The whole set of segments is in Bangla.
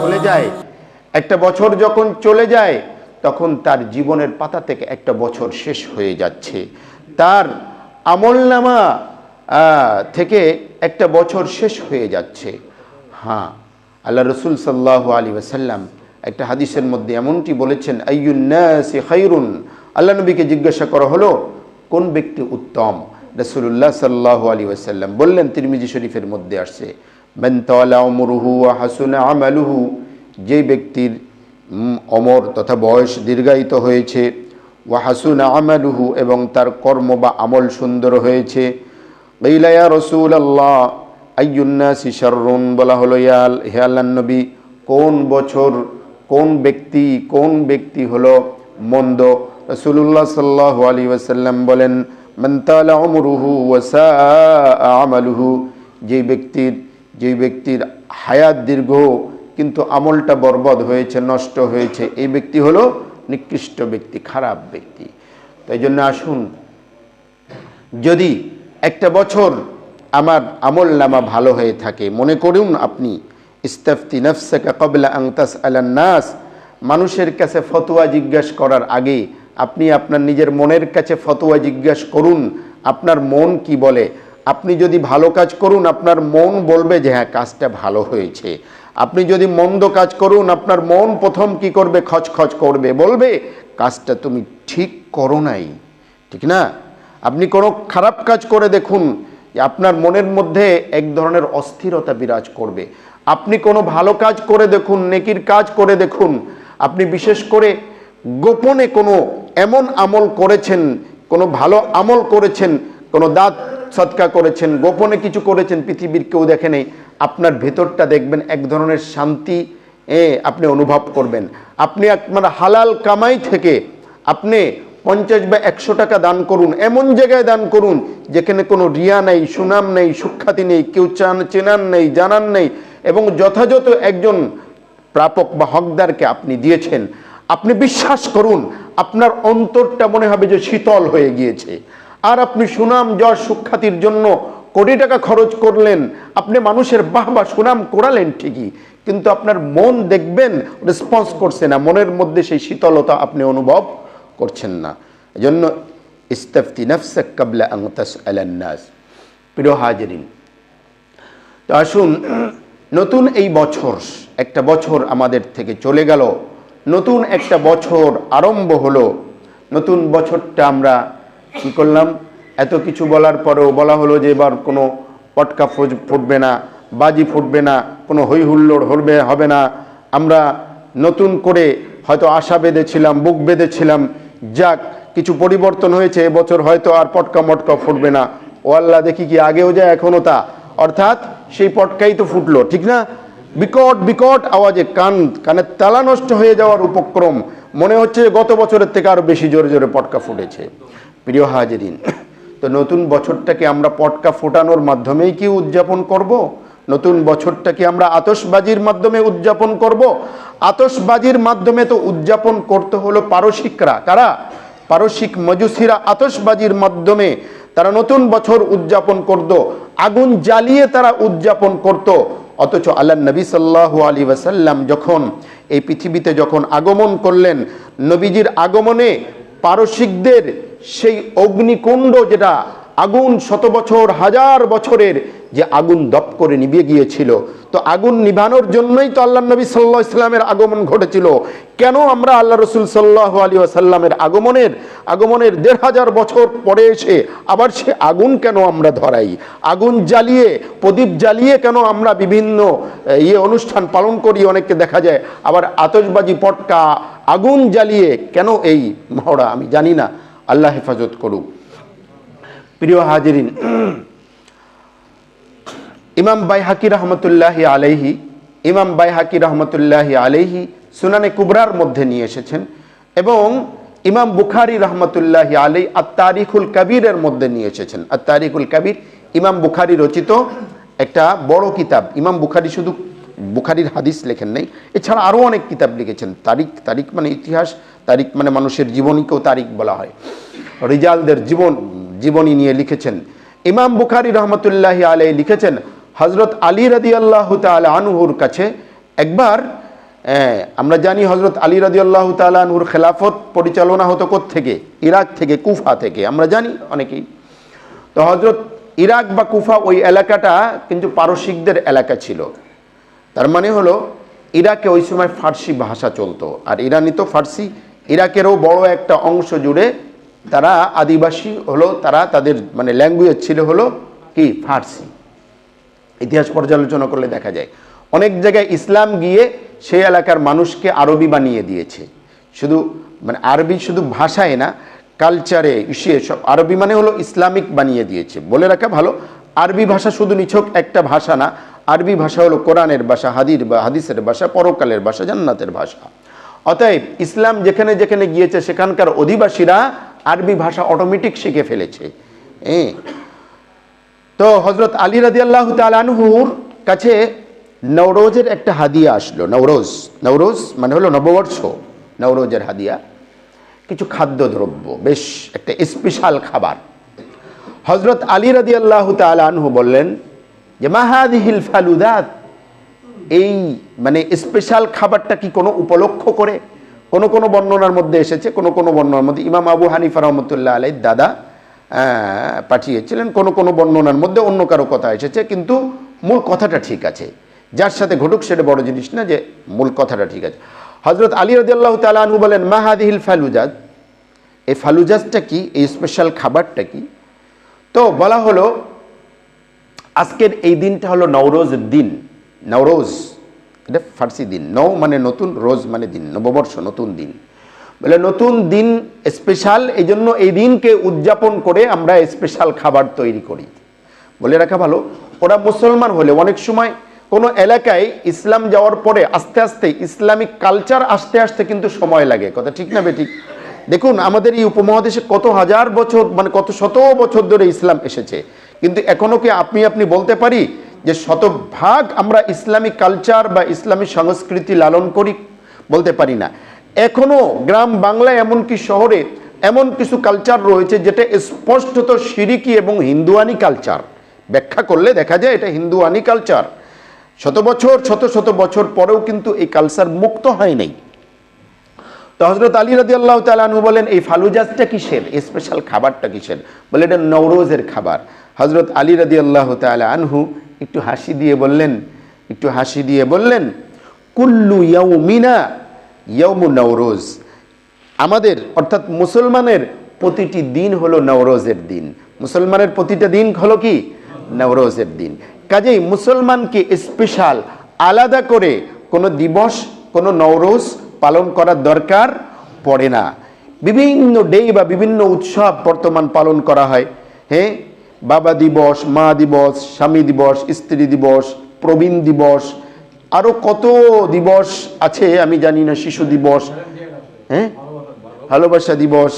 চলে যায়। একটা বছর যখন চলে যায় তখন তার জীবনের পাতা থেকে একটা বছর শেষ হয়ে যাচ্ছে। তার আমলনামা আহ, থেকে একটা বছর শেষ হয়ে যাচ্ছে। হ্যাঁ আল্লাহ রসুল সাল্লাহ আলী ওসাল্লাম একটা হাদিসের মধ্যে এমনটি বলেছেন আইয়ুন্নাসি খাইরুন? আল্লাহ নবীকে জিজ্ঞাসা করা হলো কোন ব্যক্তি উত্তম? রসুল্লাহ সাল্লাহ আলী ওসাল্লাম বললেন, তিরমিজি শরীফের মধ্যে আসছে মেনতলা অমরুহু হাসুনা আমালুহু যে ব্যক্তির অমর তথা বয়স দীর্ঘায়িত হয়েছে ওয়াহাসুনা আমালুহু এবং তার কর্ম বা আমল সুন্দর হয়েছে ইলায়া রসুল আল্লাহ আইয়ুন্নাসি শাররুন বলা হলো ইয়াল হে আল্লাহ নবী, কোন বছর, কোন ব্যক্তি কোন ব্যক্তি হলো মন্দ? রসুল্লাহ সাল্লাহ আলী ওয়াসাল্লাম বলেন মন্তালা অমরুহু ওয়াসা আমালুহু যে ব্যক্তির যে ব্যক্তির হায়াত দীর্ঘ, কিন্তু আমলটা বরবাদ হয়েছে, নষ্ট হয়েছে, এই ব্যক্তি হলো নিকৃষ্ট ব্যক্তি, খারাপ ব্যক্তি। তাই জন্য আসুন, যদি একটা বছর আমার আমল নামা ভালো হয়ে থাকে, মনে করুন আপনি, ইস্তাফতি নফসাকা কবলা আংতাস নাস, মানুষের কাছে ফতোয়া জিজ্ঞেস করার আগে আপনি আপনার নিজের মনের কাছে ফতোয়া জিজ্ঞেস করুন, আপনার মন কি বলে? আপনি যদি ভালো কাজ করুন, আপনার মন বলবে যে হ্যাঁ কাজটা ভালো হয়েছে। আপনি যদি মন্দ কাজ করুন, আপনার মন প্রথম কি করবে? খচখচ করবে। বলবে, কাজটা তুমি ঠিক করো নাই। ঠিক না? আপনি কোনো খারাপ কাজ করে দেখুন আপনার মনের মধ্যে এক ধরনের অস্থিরতা বিরাজ করবে। আপনি কোনো ভালো কাজ করে দেখুন, নেকির কাজ করে দেখুন। আপনি বিশেষ করে গোপনে কোনো এমন আমল করেছেন, কোনো ভালো আমল করেছেন, কোনো দাঁত সৎকা করেছেন, গোপনে কিছু করেছেন, পৃথিবীর কেউ দেখে নেই। আপনার ভেতরটা দেখবেন এক ধরনের শান্তি, এ, আপনি অনুভব করবেন। আপনি আপনার হালাল কামাই থেকে আপনি পঞ্চাশ বা একশো টাকা দান করুন, এমন জায়গায় দান করুন, যেখানে কোনো রিয়া নেই, সুনাম নেই, সুখ্যাতি নেই, কেউ চান চেনান নেই জানান নেই, এবং যথাযথ একজন প্রাপক বা হকদারকে আপনি দিয়েছেন। আপনি বিশ্বাস করুন, আপনার অন্তরটা মনে হবে যে শীতল হয়ে গিয়েছে। আর আপনি সুনাম যশ সুখ্যাতির জন্য কোটি টাকা খরচ করলেন, আপনি মানুষের বাহ বা সুনাম করালেন ঠিকই, কিন্তু আপনার মন দেখবেন রেসপন্স করছে না, মনের মধ্যে সেই শীতলতা আপনি অনুভব করছেন না। এজন্য, ইস্তাফতি নফসাক প্রিয় হাজরিন, তো আসুন, নতুন এই বছর, একটা বছর আমাদের থেকে চলে গেল। নতুন একটা বছর আরম্ভ হলো। নতুন বছরটা আমরা কি করলাম? এত কিছু বলার পরেও বলা হলো যে এবার কোনো পটকা ফুটবে না, বাজি ফুটবে না, কোনো হই হুল্লোড় হবে হবে না। আমরা নতুন করে হয়তো আশা বেঁধেছিলাম, বুক বেঁধেছিলাম, যাক, কিছু পরিবর্তন হয়েছে, এবছর হয়তো আর পটকা মটকা ফুটবে না। ও আল্লাহ দেখি কি আগেও যায়, এখনও তা। অর্থাৎ সেই পটকাই তো ফুটলো, ঠিক না? বিকট বিকট আওয়াজে কান, কানের তালা নষ্ট হয়ে যাওয়ার উপক্রম মনে হচ্ছে গত বছরের থেকে আরও বেশি জোরে জোরে পটকা ফুটেছে প্রিয় হাজিরিন, তো নতুন বছরটাকে আমরা পটকা ফোটানোর মাধ্যমেই কি উদযাপন করব। নতুন বছরটাকে আমরা আতসবাজির মাধ্যমে উদযাপন করব। আতসবাজির মাধ্যমে তো উদযাপন করতে হলো পারসিকরা কারা পারসিক মজুসিরা আতসবাজির মাধ্যমে তারা নতুন বছর উদযাপন করত, আগুন জ্বালিয়ে তারা উদযাপন করত। অথচ আল্লাহ নবী সাল্লাহ আলী ওয়াসাল্লাম যখন এই পৃথিবীতে যখন আগমন করলেন, নবীজির আগমনে পারসিকদের সেই অগ্নিকুণ্ড যেটা আগুন শত বছর, হাজার বছরের যে আগুন দপ করে নিভে গিয়েছিল। তো আগুন নিভানোর জন্যই তো আল্লাহ নবী সাল্লাহ ইসলামের আগমন ঘটেছিল। কেন আমরা আল্লাহ রসুল সাল্লাহ আলী আসাল্লামের আগমনের আগমনের দেড় হাজার বছর পরে এসে আবার সে আগুন কেন আমরা ধরাই? আগুন জ্বালিয়ে, প্রদীপ জ্বালিয়ে কেন আমরা বিভিন্ন ইয়ে অনুষ্ঠান পালন করি? অনেককে দেখা যায়, আবার আতশবাজি, পটকা, আগুন জ্বালিয়ে কেন এই মহড়া? আমি জানি না। আল্লাহ হেফাজত করুক। প্রিয় হাজিরিন, ইমাম বাই বাইহাকি রহমতুল্লাহ আলাইহি, ইমাম বাই বাইহাকি রহমতুল্লাহ আলাইহি সুনানে কুবরার মধ্যে নিয়ে এসেছেন এবং ইমাম বুখারি রহমতুল্লাহ আলাই আত্মারিকুল কাবিরের মধ্যে নিয়ে এসেছেন। আত্মারিকুল কাবির, ইমাম বুখারি রচিত একটা বড় কিতাব। ইমাম বুখারি শুধু বুখারির হাদিস লেখেন নাই, এছাড়া আরও অনেক কিতাব লিখেছেন। তারিখ তারিখ মানে ইতিহাস, তারিখ মানে মানুষের জীবনীকেও তারিখ বলা হয়। রিজালদের জীবন জীবনী নিয়ে লিখেছেন। ইমাম বুখারি রহমতুল্লাহ আলাই লিখেছেন হজরত আলী রাদি আল্লাহ তাল আনহুর কাছে একবার আমরা জানি হজরত আলী রাদি আল্লাহ তাল আনহুর খেলাফত পরিচালনা হতো থেকে ইরাক থেকে, কুফা থেকে, আমরা জানি অনেকেই। তো হজরত ইরাক বা কুফা ওই এলাকাটা কিন্তু পারসিকদের এলাকা ছিল। তার মানে হলো, ইরাকে ওই সময় ফার্সি ভাষা চলতো। আর ইরানি তো ফার্সি, ইরাকেরও বড় একটা অংশ জুড়ে তারা আদিবাসী হলো, তারা তাদের মানে ল্যাঙ্গুয়েজ ছিল হলো কি? ফার্সি। ইতিহাস পর্যালোচনা করলে দেখা যায়। অনেক জায়গায় ইসলাম গিয়ে সেই এলাকার মানুষকে আরবি বানিয়ে দিয়েছে। শুধু মানে আরবি শুধু ভাষায় না কালচারে ইসে, সব আরবি মানে হলো ইসলামিক বানিয়ে দিয়েছে। বলে রাখা ভালো, আরবি ভাষা শুধু নিছক একটা ভাষা না, আরবি ভাষা হলো কোরআনের ভাষা, হাদির বা হাদিসের ভাষা, পরকালের ভাষা, জান্নাতের ভাষা। অতএব ইসলাম যেখানে যেখানে গিয়েছে, সেখানকার অধিবাসীরা আরবি ভাষা অটোমেটিক শিখে ফেলেছে। হ্যাঁ তো হজরত আলী রাজি আল্লাহ তালানহুর কাছে নওরোজের একটা হাদিয়া আসলো, নওরোজ। নওরোজ মানে হলো নববর্ষ, নওরোজের হাদিয়া। কিছু খাদ্যদ্রব্য, বেশ একটা স্পেশাল খাবার। হজরত আলী রাজি আল্লাহ তালানহু বললেন যে মাহাদিহিল ফালুদাত? এই মানে স্পেশাল খাবারটা কি কোনো উপলক্ষ করে? কোনো কোনো বর্ণনার মধ্যে এসেছে, কোনো কোনো বর্ণনার মধ্যে ইমাম আবু হানিফা রহমতুল্লাহ আলাই দাদা পাঠিয়েছিলেন, কোনো কোনো বর্ণনার মধ্যে অন্য কারও কথা এসেছে, কিন্তু মূল কথাটা ঠিক আছে। যার সাথে ঘটুক সেটা বড় জিনিস না যে মূল কথাটা ঠিক আছে। হজরত আলী রদিয়াল্লাহ তালু বলেন মাহাদিহিল ফালুজাজ এই ফালুজাজটা কি? এই স্পেশাল খাবারটা কি? তো বলা হলো, আজকের এই দিনটা হলো নওরোজ দিন নওরোজ। এটা ফার্সি দিন। নৌ মানে নতুন, রোজ মানে দিন, নববর্ষ, নতুন দিন। বলে নতুন দিন স্পেশাল এই জন্য এই দিনকে উদযাপন করে আমরা স্পেশাল খাবার তৈরি করি। বলে রাখা ভালো, ওরা মুসলমান হলে অনেক সময় কোনো এলাকায় ইসলাম যাওয়ার পরে আস্তে আস্তে ইসলামিক কালচার আসতে আসতে কিন্তু সময় লাগে। কথা ঠিক না বেঠিক? দেখুন, আমাদের এই উপমহাদেশে কত হাজার বছর মানে কত শত বছর ধরে ইসলাম এসেছে। কিন্তু এখনও কি আপনি আপনি বলতে পারি যে শতভাগ আমরা ইসলামিক কালচার বা ইসলামী সংস্কৃতি লালন করি, বলতে পারি না। এখনও গ্রাম বাংলায় এমনকি শহরে এমন কিছু কালচার রয়েছে যেটা স্পষ্টত সিরিকি এবং হিন্দুয়ানি কালচার। ব্যাখ্যা করলে দেখা যায় এটা হিন্দুয়ানি কালচার। শত বছর, শত শত বছর পরেও কিন্তু এই কালচার মুক্ত হয় নাই। তো হজরত আলী রাজি আল্লাহ তালু বলেন, এই ফালুজাজটা কিসের? এই স্পেশাল খাবারটা কিসের? বলে, এটা নওরোজের খাবার। হজরত আলী রাজি আল্লাহ তালা আনহু একটু হাসি দিয়ে বললেন, একটু হাসি দিয়ে বললেন, কুল্লু ইয়াউমিনা ইয়াউমু নওরোজ। আমাদের, অর্থাৎ মুসলমানের প্রতিটি দিন হলো নওরোজের দিন। মুসলমানের প্রতিটা দিন হলো কি? নওরোজের দিন। কাজেই মুসলমানকে স্পেশাল আলাদা করে কোনো দিবস, কোনো নওরোজ পালন করার দরকার পড়ে না। বিভিন্ন ডে বা বিভিন্ন উৎসব বর্তমান পালন করা হয়। হ্যাঁ? বাবা দিবস, মা দিবস, স্বামী দিবস, স্ত্রী দিবস, প্রবীণ দিবস আরও কত দিবস আছে আমি জানি না, শিশু দিবস হ্যাঁ? ভালোবাসা দিবস,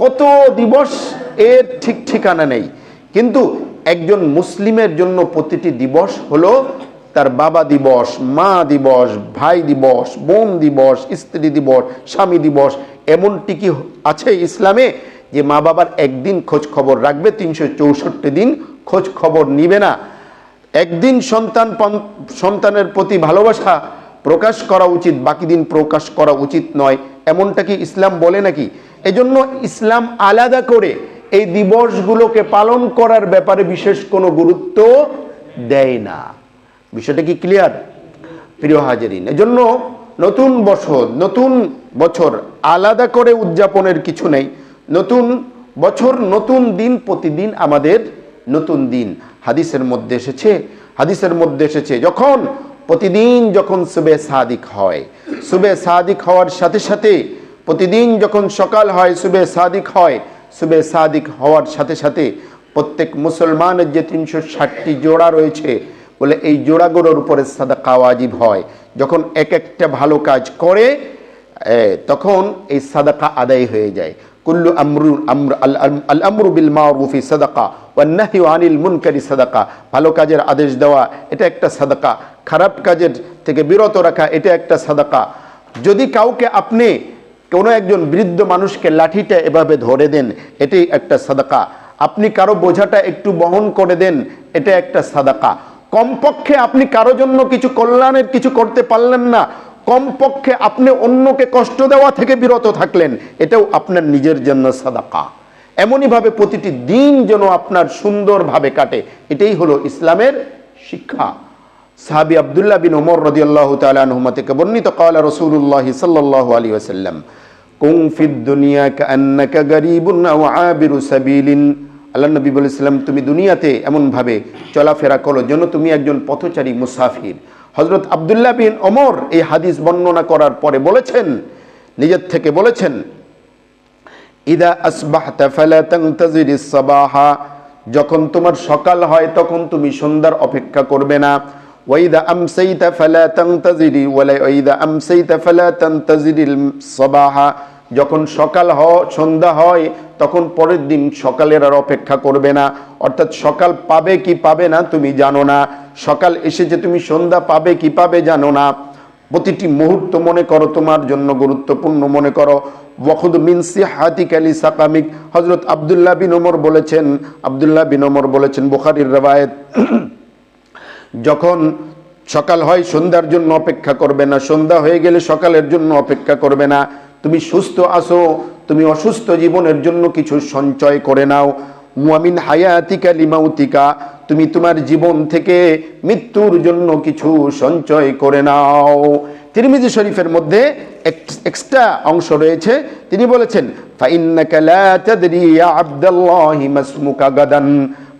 কত দিবস এর ঠিক ঠিকানা নেই। কিন্তু একজন মুসলিমের জন্য প্রতিটি দিবস হলো তার বাবা দিবস, মা দিবস, ভাই দিবস, বোন দিবস, স্ত্রী দিবস, স্বামী দিবস, এমনটি কি আছে ইসলামে? যে মা বাবার একদিন খোঁজ খবর রাখবে, তিনশো চৌষট্টি দিন খোঁজ খবর নিবে না। একদিন সন্তান সন্তানের প্রতি ভালোবাসা প্রকাশ করা উচিত, বাকি দিন প্রকাশ করা উচিত নয়। এমনটা কি ইসলাম বলে নাকি? এজন্য ইসলাম আলাদা করে এই দিবসগুলোকে পালন করার ব্যাপারে বিশেষ কোনো গুরুত্ব দেয় না। বিষয়টা কি ক্লিয়ার প্রিয় হাজারিন, এজন্য নতুন বছর নতুন বছর আলাদা করে উদযাপনের কিছু নেই। নতুন বছর, নতুন দিন, প্রতিদিন আমাদের নতুন দিন। হাদিসের মধ্যে এসেছে, হাদিসের মধ্যে এসেছে, যখন, প্রতিদিন যখন সুবে সাদিক হয়। সুবে সাদিক হওয়ার সাথে সাথে, প্রতিদিন যখন সকাল হয়, সুবে সাদিক হয়। সুবে সাদিক হওয়ার সাথে সাথে, প্রত্যেক মুসলমানের যে তিনশো ষাটটি জোড়া রয়েছে, বলে এই জোড়াগুলোর উপরে সাদাকা ওয়াজিব হয়। যখন এক একটা ভালো কাজ করে তখন এই সাদাকা আদায় হয়ে যায়। কুল্লু আল আমরু বিল মারুফি সাদাকা ওয়ান নাহয়ু আনিল মুনকারি সাদাকা। ভালো কাজের আদেশ দেওয়া, এটা একটা সাদাকা। খারাপ কাজের থেকে বিরত রাখা, এটা একটা সাদাকা। যদি কাউকে আপনি কোনো একজন বৃদ্ধ মানুষকে লাঠিটা এভাবে ধরে দেন, এটাই একটা সাদাকা। আপনি কারও বোঝাটা একটু বহন করে দেন, এটা একটা সাদাকা। কমপক্ষে আপনি কারও জন্য কিছু কল্যাণের কিছু করতে পারলেন না কমপক্ষে আপনি অন্যকে কষ্ট দেওয়া থেকে বিরত থাকলেন, এটাও আপনার নিজের জন্য সাদাকা। এমনইভাবে প্রতিটি দিন যেন আপনার সুন্দরভাবে কাটে, এটাই হলো ইসলামের শিক্ষা। সাহাবি আবদুল্লাহ বিন ওমর রদিয়াল্লাহ তালুমা থেকে বর্ণিত, কালা রসুল্লাহ সাল্লাহ আলী ওসাল্লাম কুং ফিদ দুনিয়া কান্নাকা গরিবুন সাবিলিন। আল্লাহ নবী বলেছিলাম তুমি দুনিয়াতে এমনভাবে চলাফেরা করো যেন তুমি একজন পথচারী, মুসাফির। হজরত আবদুল্লাহ বিন অমর এই হাদিস বর্ণনা করার পরে বলেছেন, নিজের থেকে বলেছেন, ইদা আসবাহতা ফালা তানতাজিরিস সাবাহা যখন তোমার সকাল হয় তখন তুমি সন্ধ্যার অপেক্ষা করবে না। ওয়াইদা আমসাইতা ফালা তানতাজিরি ওয়ালা ওয়াইদা আমসাইতা ফালা তানতাজিরিল সাবাহা, যখন সকাল হ, সন্ধ্যা হয় তখন পরের দিন সকালের আর অপেক্ষা করবে না। অর্থাৎ সকাল পাবে কি পাবে না তুমি জানো না। সকাল এসেছে তুমি সন্ধ্যা পাবে, কি পাবে জানো না। প্রতিটি মুহূর্ত মনে করো তোমার জন্য গুরুত্বপূর্ণ মনে করো। ওয়াখুদ মিনসি হাতি কালি সাকামিক। হজরত আবদুল্লাহ বিন ওমর বলেছেন, আবদুল্লাহ বিন ওমর বলেছেন, বুখারির রেবায়েত যখন সকাল হয় সন্ধ্যার জন্য অপেক্ষা করবে না, সন্ধ্যা হয়ে গেলে সকালের জন্য অপেক্ষা করবে না। তুমি সুস্থ আসো তুমি অসুস্থ জীবনের জন্য কিছু সঞ্চয় করে নাও। মুয়ামিন হায়াতিকা লিমাউতিকা তুমি তোমার জীবন থেকে মৃত্যুর জন্য কিছু সঞ্চয় করে নাও। তিরমিজি শরীফের মধ্যে এক্সট্রা অংশ রয়েছে। তিনি বলেছেন, ফাইন্নাকা লা তাদরি ইয়া আব্দাল্লাহি মাসমুকা গাদান।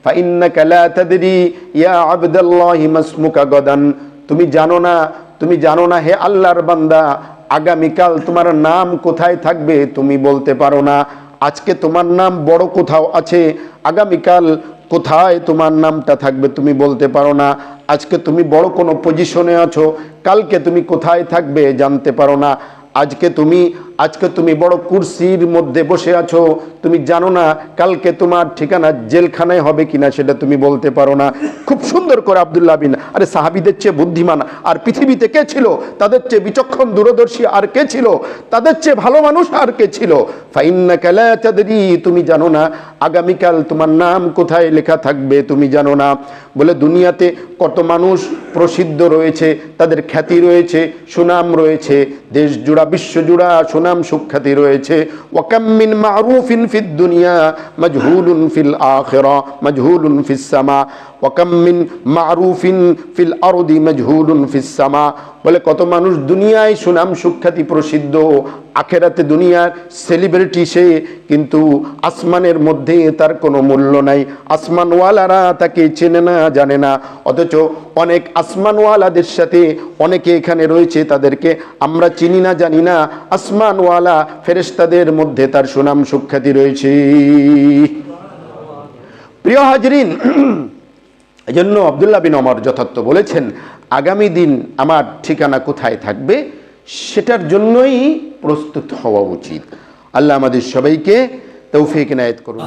ফাইন্নাকা লা তাদরি ইয়া আব্দাল্লাহি মাসমুকা গাদান। তুমি জানো না, তুমি জানো না হে আল্লাহর বান্দা, আগামীকাল তোমার নাম কোথায় থাকবে তুমি বলতে পারো না। আজকে তোমার নাম বড় কোথাও আছে, আগামীকাল কোথায় তোমার নামটা থাকবে তুমি বলতে পারো না। আজকে তুমি বড় কোনো পজিশনে আছো, কালকে তুমি কোথায় থাকবে জানতে পারো না। আজকে তুমি আজকে তুমি বড় কুর্সির মধ্যে বসে আছো, তুমি জানো না কালকে তোমার ঠিকানা জেলখানায় হবে কিনা সেটা তুমি বলতে পারো না। খুব সুন্দর করে আবদুল্লাহ বিন, আরে সাহাবিদের চেয়ে বুদ্ধিমান, আর পৃথিবীতে কে ছিল? তাদের চেয়ে বিচক্ষণ, দূরদর্শী আর কে ছিল? তাদের চেয়ে ভালো মানুষ আর কে ছিল? ফাইন্না কালা চাদরি তুমি জানো না আগামীকাল তোমার নাম কোথায় লেখা থাকবে তুমি জানো না। বলে দুনিয়াতে কত মানুষ প্রসিদ্ধ রয়েছে, তাদের খ্যাতি রয়েছে, সুনাম রয়েছে, দেশ জুড়া, বিশ্ব জুড়া সুনাম সুখ্যাতি রয়েছে। মারুফিন ফিদ দুনিয়া, মজহুলুন ফিল মজহুলুন মারুফিন ফিল আরদি, মজহুলুন বলে কত মানুষ দুনিয়ায় সুনাম সুখ্যাতি প্রসিদ্ধ, আখেরাতে দুনিয়ার সেলিব্রিটি সে, কিন্তু আসমানের মধ্যে তার কোনো মূল্য নাই। আসমানওয়ালারা তাকে চেনে না, জানে না। অথচ অনেক আসমানওয়ালাদের সাথে অনেকে এখানে রয়েছে তাদেরকে আমরা চিনি না, জানি না। আসমানওয়ালা ফেরেশতাদের মধ্যে তার সুনাম সুখ্যাতি রয়েছে। প্রিয় হাজরিন এই জন্য আবদুল্লাহ বিন অমর যথার্থ বলেছেন, আগামী দিন আমার ঠিকানা কোথায় থাকবে সেটার জন্যই প্রস্তুত হওয়া উচিত। আল্লাহ আমাদের সবাইকে তৌফিক নায়ত করুন।